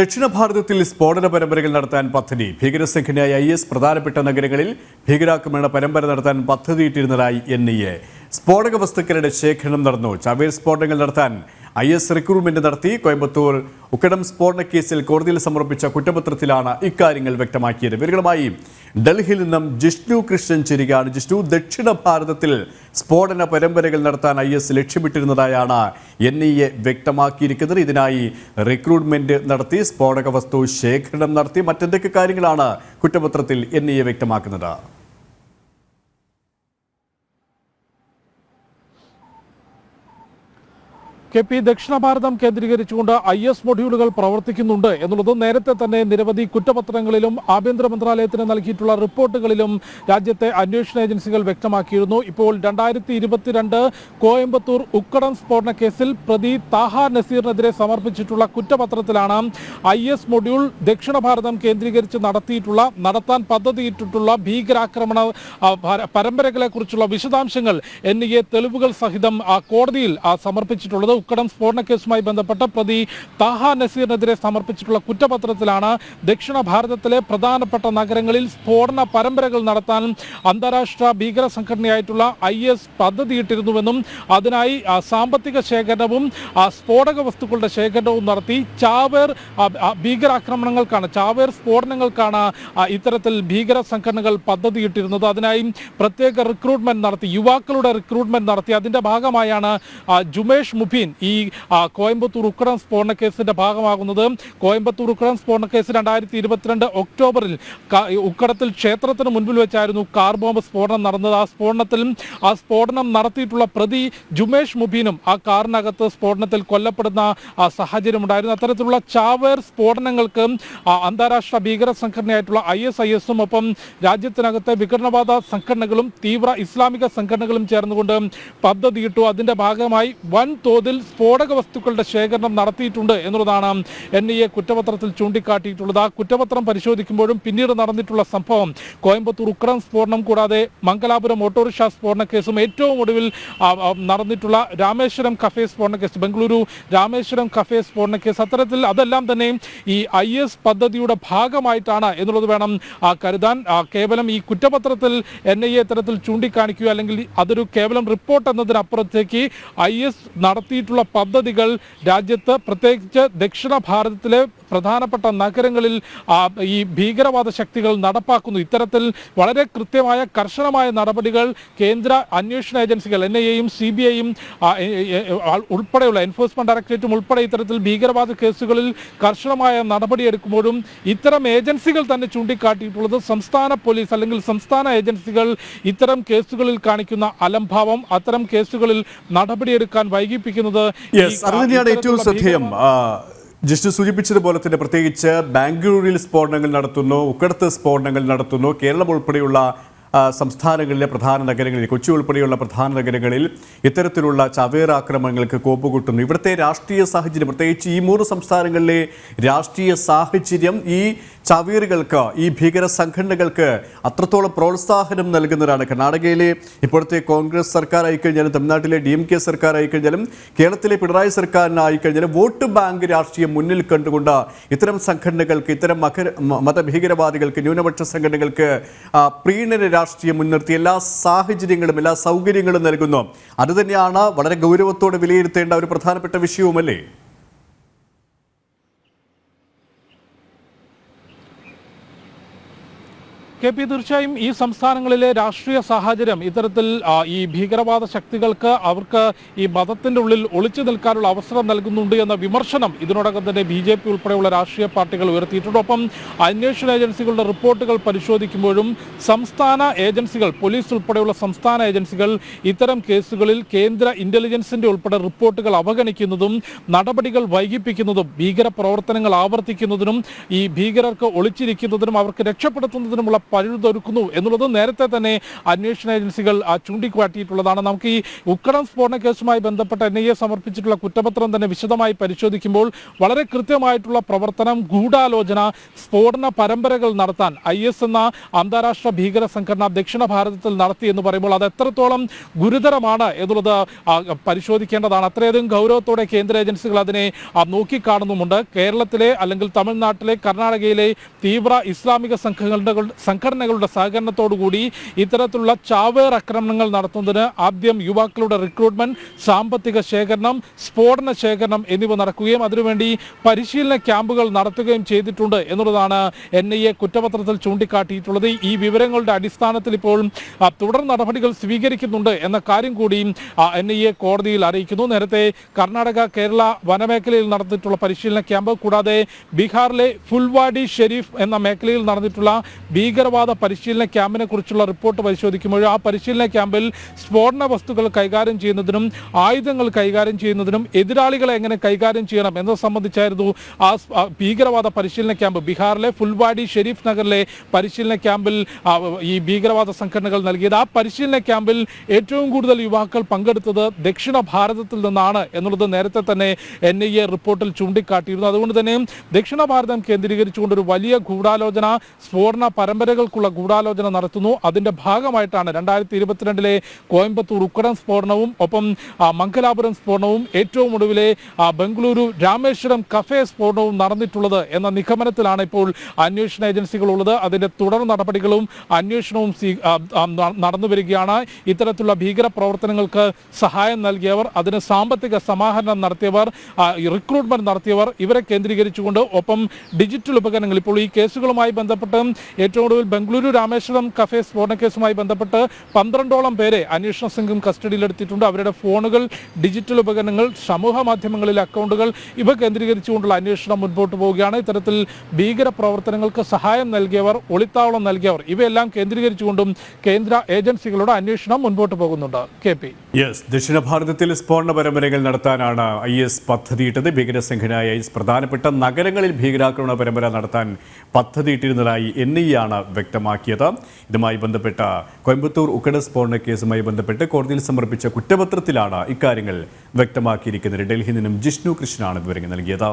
ദക്ഷിണ ഭാരതത്തിൽ സ്ഫോടന പരമ്പരകൾ നടത്താൻ പദ്ധതി. ഭീകരസംഘടനയായ ഐ എസ് പ്രധാനപ്പെട്ട നഗരങ്ങളിൽ ഭീകരാക്രമണ പരമ്പര നടത്താൻ പദ്ധതിയിട്ടിരുന്നതായി എൻ ഐ എ സ്ഫോടക വസ്തുക്കളുടെ ശേഖരണം നടന്നു. ചവേർ സ്ഫോടനങ്ങൾ നടത്താൻ ഐ എസ് റിക്രൂട്ട്മെന്റ് നടത്തി കോയമ്പത്തൂർ ഉക്കടം സ്ഫോടന കേസിൽ കോടതിയിൽ സമർപ്പിച്ച കുറ്റപത്രത്തിലാണ് ഇക്കാര്യങ്ങൾ വ്യക്തമാക്കിയത്. വിവരങ്ങളുമായി ഡൽഹിയിൽ നിന്നും ജിഷ്ണു കൃഷ്ണൻ ചേരുകയാണ്. ജിഷ്ണു ദക്ഷിണ ഭാരതത്തിൽ സ്ഫോടന പരമ്പരകൾ നടത്താൻ ഐ എസ് ലക്ഷ്യമിട്ടിരുന്നതായാണ് എൻ ഐ എ വ്യക്തമാക്കിയിരിക്കുന്നത്. ഇതിനായി റിക്രൂട്ട്മെന്റ് നടത്തി സ്ഫോടക വസ്തു ശേഖരണം നടത്തി മറ്റെന്തൊക്കെ കാര്യങ്ങളാണ് കുറ്റപത്രത്തിൽ എൻ ഐ എ വ്യക്തമാക്കുന്നത്? കെ പി ദക്ഷിണ ഭാരതം കേന്ദ്രീകരിച്ചുകൊണ്ട് ഐ എസ് മൊഡ്യൂളുകൾ പ്രവർത്തിക്കുന്നുണ്ട് എന്നുള്ളത് നേരത്തെ തന്നെ നിരവധി കുറ്റപത്രങ്ങളിലും ആഭ്യന്തര മന്ത്രാലയത്തിന് നൽകിയിട്ടുള്ള റിപ്പോർട്ടുകളിലും രാജ്യത്തെ അന്വേഷണ ഏജൻസികൾ വ്യക്തമാക്കിയിരുന്നു. ഇപ്പോൾ രണ്ടായിരത്തി ഇരുപത്തിരണ്ട് കോയമ്പത്തൂർ ഉക്കടം സ്ഫോടന കേസിൽ പ്രതി താഹ നസീറിനെതിരെ സമർപ്പിച്ചിട്ടുള്ള കുറ്റപത്രത്തിലാണ് ഐ എസ് മൊഡ്യൂൾ ദക്ഷിണ ഭാരതം കേന്ദ്രീകരിച്ച് നടത്തിയിട്ടുള്ള നടത്താൻ പദ്ധതിയിട്ടിട്ടുള്ള ഭീകരാക്രമണ ആ, പര- പരമ്പരകളെ കുറിച്ചുള്ള വിശദാംശങ്ങൾ എൻ എ തെളിവുകൾ സഹിതം കോടതിയിൽ സമർപ്പിച്ചിട്ടുള്ളത് ഉക്കടം സ്ഫോടന കേസുമായി ബന്ധപ്പെട്ട പ്രതി താഹ നസീറിനെതിരെ സമർപ്പിച്ചിട്ടുള്ള കുറ്റപത്രത്തിലാണ് ദക്ഷിണ ഭാരതത്തിലെ പ്രധാനപ്പെട്ട നഗരങ്ങളിൽ സ്ഫോടന പരമ്പരകൾ നടത്താൻ അന്താരാഷ്ട്ര ഭീകര സംഘടനയായിട്ടുള്ള ഐ എസ് പദ്ധതിയിട്ടിരുന്നുവെന്നും അതിനായി സാമ്പത്തിക ശേഖരണവും സ്ഫോടക വസ്തുക്കളുടെ ശേഖരണവും നടത്തി ചാവേർ ഭീകരാക്രമണങ്ങൾക്കാണ് ചാവേർ സ്ഫോടനങ്ങൾക്കാണ് ഇത്തരത്തിൽ ഭീകര സംഘടനകൾ പദ്ധതിയിട്ടിരുന്നത്. അതിനായി പ്രത്യേക റിക്രൂട്ട്മെന്റ് നടത്തി യുവാക്കളുടെ റിക്രൂട്ട്മെന്റ് നടത്തി. അതിന്റെ ഭാഗമായാണ് ജുമേഷ് ജുമേഷ് ഈ കോയമ്പത്തൂർ ഉക്കടം സ്ഫോടന കേസിന്റെ ഭാഗമാകുന്നത്. കോയമ്പത്തൂർ ഉക്കടം സ്ഫോടന കേസ് രണ്ടായിരത്തി ഇരുപത്തിരണ്ട് ഒക്ടോബറിൽ ഉക്കടത്തിൽ ക്ഷേത്രത്തിന് മുൻപിൽ വെച്ചായിരുന്നു കാർ ബോംബ് സ്ഫോടനം നടന്നത്. ആ സ്ഫോടനത്തിൽ ആ സ്ഫോടനം നടത്തിയിട്ടുള്ള പ്രതി ജുമേഷ് മുബീനും ആ കാറിനകത്ത് സ്ഫോടനത്തിൽ കൊല്ലപ്പെടുന്ന ആ സാഹചര്യം ഉണ്ടായിരുന്നു അത്തരത്തിലുള്ള ചാവേർ സ്ഫോടനങ്ങൾക്ക് അന്താരാഷ്ട്ര ഭീകര സംഘടനയായിട്ടുള്ള ഐ എസ് ഐ എസും ഒപ്പം രാജ്യത്തിനകത്തെ വിഘടനവാദ സംഘടനകളും തീവ്ര ഇസ്ലാമിക സംഘടനകളും ചേർന്നുകൊണ്ട് പദ്ധതിയിട്ടു. അതിന്റെ ഭാഗമായി വൻ തോതിൽ സ്ഫോടക വസ്തുക്കളുടെ ശേഖരണം നടത്തിയിട്ടുണ്ട് എന്നുള്ളതാണ് എൻ ഐ എ കുറ്റപത്രത്തിൽ ചൂണ്ടിക്കാട്ടിയിട്ടുള്ളത്. ആ കുറ്റപത്രം പരിശോധിക്കുമ്പോഴും പിന്നീട് നടന്നിട്ടുള്ള സംഭവം കോയമ്പത്തൂർ ഉക്രം സ്ഫോടനം കൂടാതെ മംഗലാപുരം ഓട്ടോറിക്ഷ സ്ഫോടന കേസും ഏറ്റവും ഒടുവിൽ നടന്നിട്ടുള്ള രാമേശ്വരം കഫേ സ്ഫോടന കേസ് ബംഗളൂരു രാമേശ്വരം കഫേ സ്ഫോടന കേസ്. അത്തരത്തിൽ അതെല്ലാം തന്നെ ഈ ഐ എസ് പദ്ധതിയുടെ ഭാഗമായിട്ടാണ് എന്നുള്ളത് വേണം കരുതാൻ. കേവലം ഈ കുറ്റപത്രത്തിൽ എൻ ഐ എ തരത്തിൽ ചൂണ്ടിക്കാണിക്കുക അല്ലെങ്കിൽ അതൊരു കേവലം റിപ്പോർട്ട് എന്നതിനപ്പുറത്തേക്ക് ഐ എസ് നടത്തിയിട്ടുള്ള പദ്ധതികൾ രാജ്യത്ത് പ്രത്യേകിച്ച് ദക്ഷിണ ഭാരതത്തിലെ പ്രധാനപ്പെട്ട നഗരങ്ങളിൽ ഈ ഭീകരവാദ ശക്തികൾ നടപ്പാക്കുന്നു. ഇത്തരത്തിൽ വളരെ കൃത്യമായ കർശനമായ നടപടികൾ കേന്ദ്ര അന്വേഷണ ഏജൻസികൾ എൻ ഐ എയും സി ബി ഐയും ഉൾപ്പെടെയുള്ള എൻഫോഴ്സ്മെന്റ് ഡയറക്ടറേറ്റും ഉൾപ്പെടെ ഇത്തരത്തിൽ ഭീകരവാദ കേസുകളിൽ കർശനമായ നടപടിയെടുക്കുമ്പോഴും ഇത്തരം ഏജൻസികൾ തന്നെ ചൂണ്ടിക്കാട്ടിയിട്ടുള്ളത് സംസ്ഥാന പോലീസ് അല്ലെങ്കിൽ സംസ്ഥാന ഏജൻസികൾ ഇത്തരം കേസുകളിൽ കാണിക്കുന്ന അലംഭാവം അത്തരം കേസുകളിൽ നടപടിയെടുക്കാൻ വൈകിപ്പിക്കുന്നത് ഏറ്റവും ശ്രദ്ധേയം ജിഷ്ണു സൂചിപ്പിച്ചതുപോലെ തന്നെ പ്രത്യേകിച്ച് ബാംഗ്ലൂരിൽ സ്ഫോടനങ്ങൾ നടത്തുന്നു ഉക്കടത്ത് സ്ഫോടനങ്ങൾ നടത്തുന്നു കേരളം ഉൾപ്പെടെയുള്ള സംസ്ഥാനങ്ങളിലെ പ്രധാന നഗരങ്ങളിൽ കൊച്ചി ഉൾപ്പെടെയുള്ള പ്രധാന നഗരങ്ങളിൽ ഇത്തരത്തിലുള്ള ചവേറാക്രമണങ്ങൾക്ക് കോപ്പുകൂട്ടുന്നു. ഇവിടുത്തെ രാഷ്ട്രീയ സാഹചര്യം പ്രത്യേകിച്ച് ഈ മൂന്ന് സംസ്ഥാനങ്ങളിലെ രാഷ്ട്രീയ സാഹചര്യം ഈ ചവേറുകൾക്ക് ഈ ഭീകര സംഘടനകൾക്ക് അത്രത്തോളം പ്രോത്സാഹനം നൽകുന്നതാണ് കർണാടകയിലെ ഇപ്പോഴത്തെ കോൺഗ്രസ് സർക്കാർ ആയിക്കഴിഞ്ഞാലും തമിഴ്നാട്ടിലെ ഡി എം കെ സർക്കാർ ആയിക്കഴിഞ്ഞാലും കേരളത്തിലെ പിണറായി സർക്കാരിനായിക്കഴിഞ്ഞാലും വോട്ട് ബാങ്ക് രാഷ്ട്രീയം മുന്നിൽ കണ്ടുകൊണ്ട് ഇത്തരം സംഘടനകൾക്ക് ഇത്തരം മകര മതഭീകരവാദികൾക്ക് ന്യൂനപക്ഷ സംഘടനകൾക്ക് പ്രീണന രാഷ്ട്രീയം മുൻനിർത്തി എല്ലാ സാഹചര്യങ്ങളും എല്ലാ സൗകര്യങ്ങളും നൽകുന്നു. അതുതന്നെയാണ് വളരെ ഗൗരവത്തോടെ വിലയിരുത്തേണ്ട ഒരു പ്രധാനപ്പെട്ട വിഷയവുമല്ലേ? കെ പി തീർച്ചയായും ഈ സംസ്ഥാനങ്ങളിലെ രാഷ്ട്രീയ സാഹചര്യം ഇത്തരത്തിൽ ഈ ഭീകരവാദ ശക്തികൾക്ക് അവർക്ക് ഈ മതത്തിന്റെ ഉള്ളിൽ ഒളിച്ചു നിൽക്കാനുള്ള അവസരം നൽകുന്നുണ്ട് എന്ന വിമർശനം ഇതിനോടകം തന്നെ ബി ജെ പി ഉൾപ്പെടെയുള്ള രാഷ്ട്രീയ പാർട്ടികൾ ഉയർത്തിയിട്ടുണ്ട്. ഒപ്പം അന്വേഷണ ഏജൻസികളുടെ റിപ്പോർട്ടുകൾ പരിശോധിക്കുമ്പോഴും സംസ്ഥാന ഏജൻസികൾ പോലീസ് ഉൾപ്പെടെയുള്ള സംസ്ഥാന ഏജൻസികൾ ഇത്തരം കേസുകളിൽ കേന്ദ്ര ഇന്റലിജൻസിന്റെ ഉൾപ്പെടെ റിപ്പോർട്ടുകൾ അവഗണിക്കുന്നതും നടപടികൾ വൈകിപ്പിക്കുന്നതും ഭീകര പ്രവർത്തനങ്ങൾ ആവർത്തിക്കുന്നതിനും ഈ ഭീകരർക്ക് ഒളിച്ചിരിക്കുന്നതിനും അവർക്ക് രക്ഷപ്പെടുത്തുന്നതിനുമുള്ള പഴുതൊരുക്കുന്നു എന്നുള്ളത് നേരത്തെ തന്നെ അന്വേഷണ ഏജൻസികൾ ചൂണ്ടിക്കാട്ടിയിട്ടുള്ളതാണ്. നമുക്ക് ഈ ഉക്കടം സ്ഫോടന കേസുമായി ബന്ധപ്പെട്ട എൻ ഐ എ സമർപ്പിച്ചിട്ടുള്ള കുറ്റപത്രം തന്നെ വിശദമായി പരിശോധിക്കുമ്പോൾ വളരെ കൃത്യമായിട്ടുള്ള പ്രവർത്തനം ഗൂഢാലോചന സ്ഫോടന പരമ്പരകൾ നടത്താൻ ഐ എസ് എന്ന അന്താരാഷ്ട്ര ഭീകര സംഘടന ദക്ഷിണ ഭാരതത്തിൽ നടത്തി എന്ന് പറയുമ്പോൾ അത് എത്രത്തോളം ഗുരുതരമാണ് എന്നുള്ളത് പരിശോധിക്കേണ്ടതാണ്. അത്രയധികം ഗൗരവത്തോടെ കേന്ദ്ര ഏജൻസികൾ അതിനെ നോക്കിക്കാണുന്നുമുണ്ട്. കേരളത്തിലെ അല്ലെങ്കിൽ തമിഴ്നാട്ടിലെ കർണാടകയിലെ തീവ്ര ഇസ്ലാമിക സംഘടനകളുടെ സംഘടനകളുടെ സഹകരണത്തോടുകൂടി ഇത്തരത്തിലുള്ള ചാവേർ ആക്രമണങ്ങൾ നടത്തുന്നതിന് ആദ്യം യുവാക്കളുടെ റിക്രൂട്ട്മെന്റ് സാമ്പത്തിക ശേഖരണം സ്ഫോടന ശേഖരണം എന്നിവ നടക്കുകയും അതിനുവേണ്ടി പരിശീലന ക്യാമ്പുകൾ നടത്തുകയും ചെയ്തിട്ടുണ്ട് എന്നുള്ളതാണ് എൻ ഐ എ കുറ്റപത്രത്തിൽ ചൂണ്ടിക്കാട്ടിയിട്ടുള്ളത്. ഈ വിവരങ്ങളുടെ അടിസ്ഥാനത്തിൽ ഇപ്പോൾ തുടർ നടപടികൾ സ്വീകരിക്കുന്നുണ്ട് എന്ന കാര്യം കൂടി എൻ ഐ എ കോടതിയിൽ അറിയിക്കുന്നു. നേരത്തെ കർണാടക കേരള വനമേഖലയിൽ നടന്നിട്ടുള്ള പരിശീലന ക്യാമ്പ് കൂടാതെ ബീഹാറിലെ ഫുൽവാഡി ഷെരീഫ് എന്ന മേഖലയിൽ നടന്നിട്ടുള്ള ഭീകരവാദ പരിശീലന ക്യാമ്പിനെ കുറിച്ചുള്ള റിപ്പോർട്ട് പരിശോധിക്കുമ്പോൾ ആ പരിശീലന ക്യാമ്പിൽ സ്ഫോടന വസ്തുക്കൾ കൈകാര്യം ചെയ്യുന്നതിനും ആയുധങ്ങൾ കൈകാര്യം ചെയ്യുന്നതിനും എതിരാളികളെ എങ്ങനെ കൈകാര്യം ചെയ്യണം എന്നത് സംബന്ധിച്ചായിരുന്നു ആ ഭീകരവാദ പരിശീലന ക്യാമ്പ്. ബീഹാറിലെ ഫുൽവാഡി ഷെരീഫ് നഗറിലെ പരിശീലന ക്യാമ്പിൽ ഈ ഭീകരവാദ സംഘടനകൾ നൽകിയത്. ആ പരിശീലന ക്യാമ്പിൽ ഏറ്റവും കൂടുതൽ യുവാക്കൾ പങ്കെടുത്തത് ദക്ഷിണ ഭാരതത്തിൽ നിന്നാണ് എന്നുള്ളത് നേരത്തെ തന്നെ എൻ ഐ എ റിപ്പോർട്ടിൽ ചൂണ്ടിക്കാട്ടിയിരുന്നു. അതുകൊണ്ട് തന്നെ ദക്ഷിണ ഭാരതം കേന്ദ്രീകരിച്ചുകൊണ്ട് ഒരു വലിയ ഗൂഢാലോചന സ്ഫോടന പരമ്പരകൾക്കുള്ള ഗൂഢാലോചന നടത്തുന്നു. അതിന്റെ ഭാഗമായിട്ടാണ് രണ്ടായിരത്തി ഇരുപത്തിരണ്ടിലെ കോയമ്പത്തൂർ ഉക്കടം സ്ഫോടനവും ഒപ്പം മംഗലാപുരം സ്ഫോടനവും ഏറ്റവും ഒടുവിലെ ബംഗളൂരു രാമേശ്വരം കഫേ സ്ഫോടനവും നടന്നിട്ടുള്ളത് എന്ന നിഗമനത്തിലാണ് ഇപ്പോൾ അന്വേഷണ ഏജൻസികൾ ഉള്ളത്. അതിന്റെ തുടർ നടപടികളും അന്വേഷണവും നടന്നു വരികയാണ്. ഇത്തരത്തിലുള്ള ഭീകര പ്രവർത്തനങ്ങൾക്ക് സഹായം നൽകിയവർ അതിന് സാമ്പത്തിക സമാഹരണം നടത്തിയവർ റിക്രൂട്ട്മെന്റ് നടത്തിയവർ ഇവരെ കേന്ദ്രീകരിച്ചുകൊണ്ട് ഒപ്പം ഡിജിറ്റൽ ഉപകരണങ്ങൾ ഇപ്പോൾ ഈ കേസുകളുമായി ബന്ധപ്പെട്ട് ഏറ്റവും ഒടുവിൽ ബംഗളൂരു രാമേശ്വരം കഫേ സ്ഫോടന കേസുമായി ബന്ധപ്പെട്ട് പന്ത്രണ്ടോളം പേരെ അന്വേഷണ സംഘം കസ്റ്റഡിയിലെടുത്തിട്ടുണ്ട്. അവരുടെ ഫോണുകൾ ഡിജിറ്റൽ ഉപകരണങ്ങൾ സമൂഹ മാധ്യമങ്ങളിലെ അക്കൗണ്ടുകൾ ഇവ കേന്ദ്രീകരിച്ചുകൊണ്ടുള്ള അന്വേഷണം മുൻപോട്ട് പോവുകയാണ്. ഇത്തരത്തിൽ ഭീകര പ്രവർത്തനങ്ങൾക്ക് സഹായം നൽകിയവർ ഒളിത്താവളം നൽകിയവർ ഇവയെല്ലാം കേന്ദ്രീകരിച്ചുകൊണ്ടും കേന്ദ്ര ഏജൻസികളുടെ അന്വേഷണം മുൻപോട്ട് പോകുന്നുണ്ട്. K P. യെസ് ദക്ഷിണ ഭാരതത്തിൽ സ്ഫോടന പരമ്പരകൾ നടത്താനാണ് ഐ എസ് പദ്ധതിയിട്ടത്. ഭീകരസംഘടനയായ ഐ എസ് പ്രധാനപ്പെട്ട നഗരങ്ങളിൽ ഭീകരാക്രമണ പരമ്പര നടത്താൻ പദ്ധതിയിട്ടിരുന്നതായി എൻ ഐ ആണ് വ്യക്തമാക്കിയത്. ഇതുമായി ബന്ധപ്പെട്ട കോയമ്പത്തൂർ ഉക്കട സ്ഫോടന കേസുമായി ബന്ധപ്പെട്ട് കോടതിയിൽ സമർപ്പിച്ച കുറ്റപത്രത്തിലാണ് ഇക്കാര്യങ്ങൾ വ്യക്തമാക്കിയിരിക്കുന്നത്. ഡൽഹിയിൽ നിന്നും ജിഷ്ണു കൃഷ്ണനാണ് വിവരങ്ങൾ നൽകിയത്.